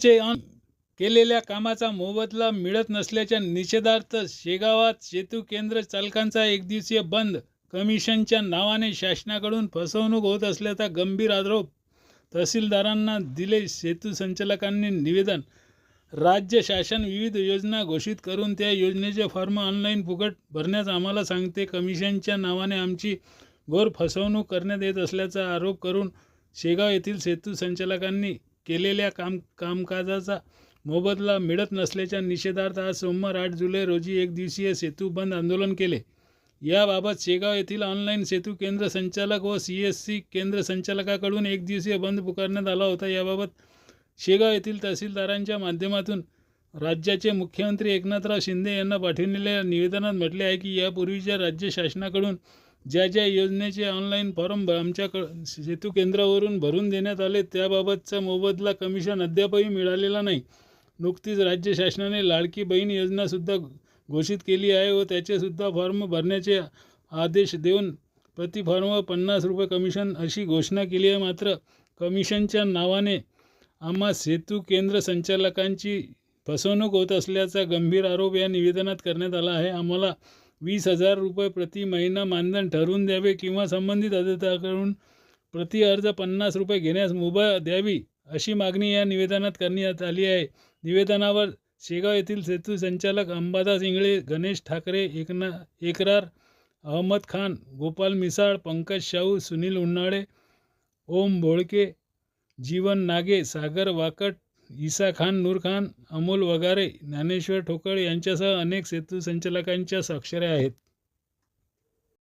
चे केलेल्या कामाचा मोबदला मिळत नसल्याच्या निषेधार्थ शेगावात सेतू केंद्र चालकांचा एकदिवसीय बंद. कमिशनच्या नावाने शासनाकडून फसवणूक होत असल्याचा गंभीर आरोप तहसीलदारांना दिले सेतू संचालकांनी निवेदन. राज्य शासन विविध योजना घोषित करून त्या योजनेचे फॉर्म ऑनलाईन फुकट भरण्यास आम्हाला सांगते. कमिशनच्या नावाने आमची घोर फसवणूक करण्यात येत असल्याचा आरोप करून शेगाव येथील सेतू संचालकांनी केलेल्या काम कामकाजाचा मोबदला मिळत नसल्याच्या निषेधार्थ आज सोमवार आठ जुलै रोजी एक दिवसीय सेतू बंद आंदोलन केले. याबाबत शेगाव येथील ऑनलाईन सेतू केंद्र संचालक व सी एस सी केंद्र संचालकाकडून एक दिवसीय बंद पुकारण्यात आला होता. याबाबत शेगाव येथील तहसीलदारांच्या माध्यमातून राज्याचे मुख्यमंत्री एकनाथराव शिंदे यांना पाठविलेल्या निवेदनात म्हटले आहे की यापूर्वीच्या राज्य शासनाकडून ज्या ज्या योजनेचे ऑनलाईन फॉर्म भ- सेतू केंद्रावरून भरून देण्यात आले त्याबाबतचा मोबदला कमिशन अद्यापही मिळालेला नाही. नुकतीच राज्य शासनाने लाडकी बहीण योजनासुद्धा घोषित केली आहे व त्याचेसुद्धा फॉर्म भरण्याचे आदेश देऊन प्रति फॉर्म पन्नास रुपये कमिशन अशी घोषणा केली आहे. मात्र कमिशनच्या नावाने आम्हा सेतू केंद्र संचालकांची फसवणूक होत असल्याचा गंभीर आरोप या निवेदनात करण्यात आला आहे. आम्हाला वीस हजार रुपये प्रति महिना मानधन ठरवून द्यावे किंवा संबंधित अधिकाऱ्याकडून प्रति अर्ज पन्नास रुपये घेण्यास मुभा द्यावी अशी मागणी या निवेदनात करण्यात आली आहे. निवेदनावर शेगाव येथील सेतू संचालक अंबादास इंगळे गणेश ठाकरे एकना एकरार अहमद खान गोपाल मिसाळ पंकज शाहू सुनील उन्हाळे ओम भोळके जीवन नागे सागर वाकट इसा खान नूर खान अमोल वगारे ज्ञानेश्वर ठोकळ यांच्यासह अनेक सेतू संचालकांच्या स्वाक्षऱ्या आहेत.